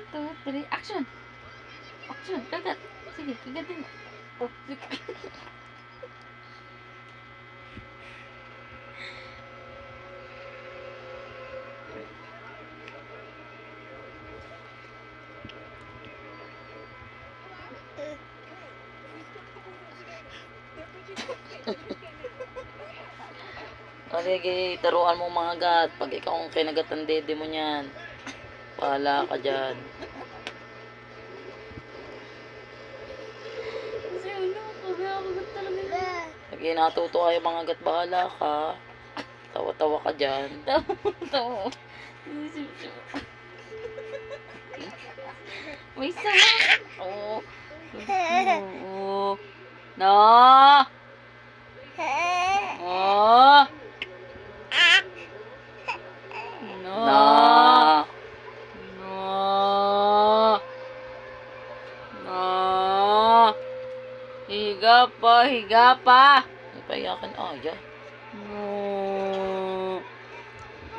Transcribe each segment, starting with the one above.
One, two, three, action! Action, kagat. Sige, kagatin mo. Oh, sige. Sige, taruan mo mga gat. Pag ikaw ang kinagat ang dede mo niyan. Pahala ka dyan. Kasi ano, kagagat talaga. Pag natuto kayo mga gat, bahala ka. Tawa-tawa ka dyan. Tawa. Inisip-sip. May sama. Oo. Oo. No! Oh! No! Na! No! No! Higa pa, higa pa! May payakan aya. No!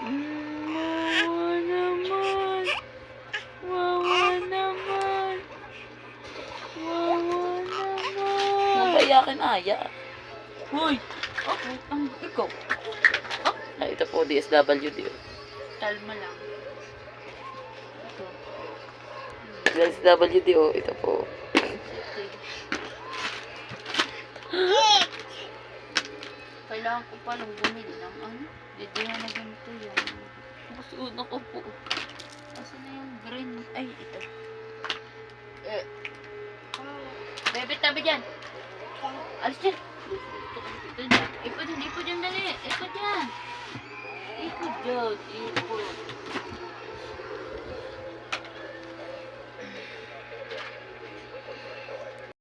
Wawa naman! Wawa naman! Wawa naman! May payakan aya. Hoy! Oh, ang ikaw. Ah, ito po, DSWD. Kalma lang. Ito. DSWD, oh. Ito po. Kailangan ko palang bumili ng ano. Didihan na ganito yung gusto ko po. Kasi na yung green. Ay, ito. Eh. Bebe, tabi dyan. Alis dyan. Ito dyan. Ipod dyan, ipod dyan, dali. Ipod dyan. Ipod dyan, ipod.